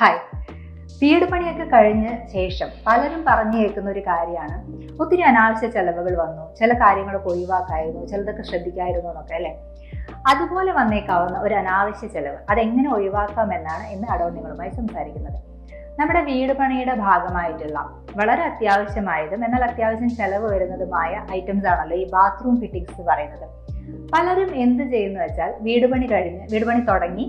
Hi വീട് പണിയൊക്കെ കഴിഞ്ഞ ശേഷം പലരും പറഞ്ഞു കേൾക്കുന്ന ഒരു കാര്യമാണ്. ഒത്തിരി അനാവശ്യ ചെലവുകൾ വന്നു. ചില കാര്യങ്ങളൊക്കെ ഒഴിവാക്കായിരുന്നു. ചിലതൊക്കെ ശ്രദ്ധിക്കായിരുന്നു എന്നൊക്കെ അല്ലേ? അതുപോലെ വന്നേക്കാവുന്ന ഒരു അനാവശ്യ ചെലവ്. അതെങ്ങനെ ഒഴിവാക്കാമെന്നാണ് ഇന്ന് അടവ് നിങ്ങളുമായി സംസാരിക്കുന്നത്. നമ്മുടെ വീട് പണിയുടെ ഭാഗമായിട്ടുള്ള വളരെ അത്യാവശ്യമായതും എന്നാൽ അത്യാവശ്യം ചെലവ് വരുന്നതുമായ ഐറ്റംസ് ആണല്ലോ ഈ ബാത്റൂം ഫിറ്റിംഗ്സ് പറയുന്നത്. പലരും എന്ത് ചെയ്യുന്നു വെച്ചാൽ വീടുപണി കഴിഞ്ഞ് വീട് പണി തുടങ്ങി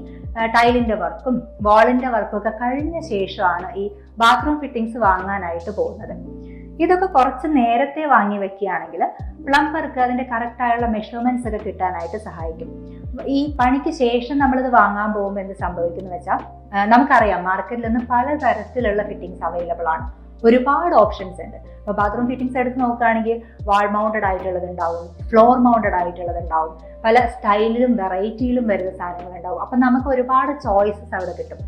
ടൈലിന്റെ വർക്കും വാളിന്റെ വർക്കും ഒക്കെ കഴിഞ്ഞ ശേഷമാണ് ഈ ബാത്റൂം ഫിറ്റിംഗ്സ് വാങ്ങാനായിട്ട് പോകുന്നത്. ഇതൊക്കെ കുറച്ച് നേരത്തെ വാങ്ങി വെക്കുകയാണെങ്കിൽ പ്ലംബർക്ക് അതിന്റെ കറക്റ്റ് ആയുള്ള മെഷർമെന്റ്സ് ഒക്കെ കിട്ടാനായിട്ട് സഹായിക്കും. ഈ പണിക്ക് ശേഷം നമ്മളിത് വാങ്ങാൻ പോകുമ്പോൾ എന്ത് സംഭവിക്കുന്നു വെച്ചാൽ നമുക്കറിയാം മാർക്കറ്റിൽ നിന്ന് പലതരത്തിലുള്ള ഫിറ്റിംഗ്സ് അവൈലബിൾ ആണ്. ഒരുപാട് ഓപ്ഷൻസ് ഉണ്ട്. അപ്പോൾ ബാത്റൂം ഫിറ്റിംഗ്സ് എടുത്ത് നോക്കുകയാണെങ്കിൽ വാൾ മൗണ്ടഡ് ആയിട്ടുള്ളത് ഉണ്ടാവും ഫ്ലോർ മൗണ്ടഡ് ആയിട്ടുള്ളത് ഉണ്ടാവും പല സ്റ്റൈലിലും വെറൈറ്റിയിലും വരുന്ന സാധനങ്ങൾ ഉണ്ടാവും. അപ്പം നമുക്ക് ഒരുപാട് ചോയ്സസ് അവിടെ കിട്ടും.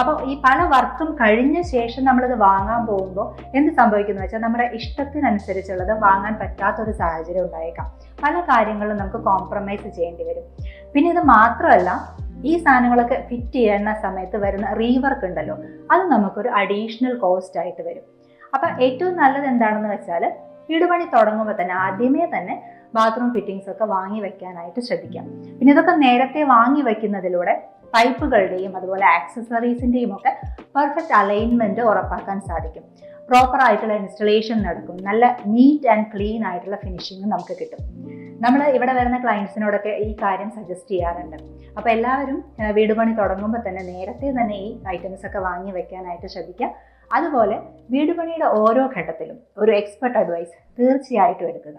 അപ്പോൾ ഈ പല വർക്കും കഴിഞ്ഞ ശേഷം നമ്മളിത് വാങ്ങാൻ പോകുമ്പോൾ എന്ത് സംഭവിക്കുന്നു വെച്ചാൽ നമ്മുടെ ഇഷ്ടത്തിനനുസരിച്ചുള്ളത് വാങ്ങാൻ പറ്റാത്തൊരു സാഹചര്യം ഉണ്ടായേക്കാം. പല കാര്യങ്ങളും നമുക്ക് കോംപ്രമൈസ് ചെയ്യേണ്ടി വരും. പിന്നെ ഇത് മാത്രമല്ല ഈ സാധനങ്ങളൊക്കെ ഫിറ്റ് ചെയ്യുന്ന സമയത്ത് വരുന്ന റീവർക്ക് ഉണ്ടല്ലോ അത് നമുക്കൊരു അഡീഷണൽ കോസ്റ്റ് ആയിട്ട് വരും. അപ്പം ഏറ്റവും നല്ലത് എന്താണെന്ന് വെച്ചാൽ വീടുപണി തുടങ്ങുമ്പോൾ തന്നെ ആദ്യമേ തന്നെ ബാത്റൂം ഫിറ്റിങ്സ് ഒക്കെ വാങ്ങി വെക്കാനായിട്ട് ശ്രദ്ധിക്കാം. പിന്നെ ഇതൊക്കെ നേരത്തെ വാങ്ങി വെക്കുന്നതിലൂടെ പൈപ്പുകളുടെയും അതുപോലെ ആക്സസറീസിന്റെയും ഒക്കെ പെർഫെക്റ്റ് അലൈൻമെന്റ് ഉറപ്പാക്കാൻ സാധിക്കും. പ്രോപ്പർ ആയിട്ടുള്ള ഇൻസ്റ്റലേഷൻ നടക്കും. നല്ല നീറ്റ് ആൻഡ് ക്ലീൻ ആയിട്ടുള്ള ഫിനിഷിംഗ് നമുക്ക് കിട്ടും. നമ്മൾ ഇവിടെ വരുന്ന ക്ലയൻസിനോടൊക്കെ ഈ കാര്യം സജസ്റ്റ് ചെയ്യാറുണ്ട്. അപ്പോൾ എല്ലാവരും വീട് പണി തുടങ്ങുമ്പോൾ തന്നെ നേരത്തെ തന്നെ ഈ ഐറ്റംസ് ഒക്കെ വാങ്ങി വെക്കാനായിട്ട് ശ്രദ്ധിക്കുക. അതുപോലെ വീട് പണിയുടെ ഓരോ ഘട്ടത്തിലും ഒരു എക്സ്പെർട്ട് അഡ്വൈസ് തീർച്ചയായിട്ടും എടുക്കുക.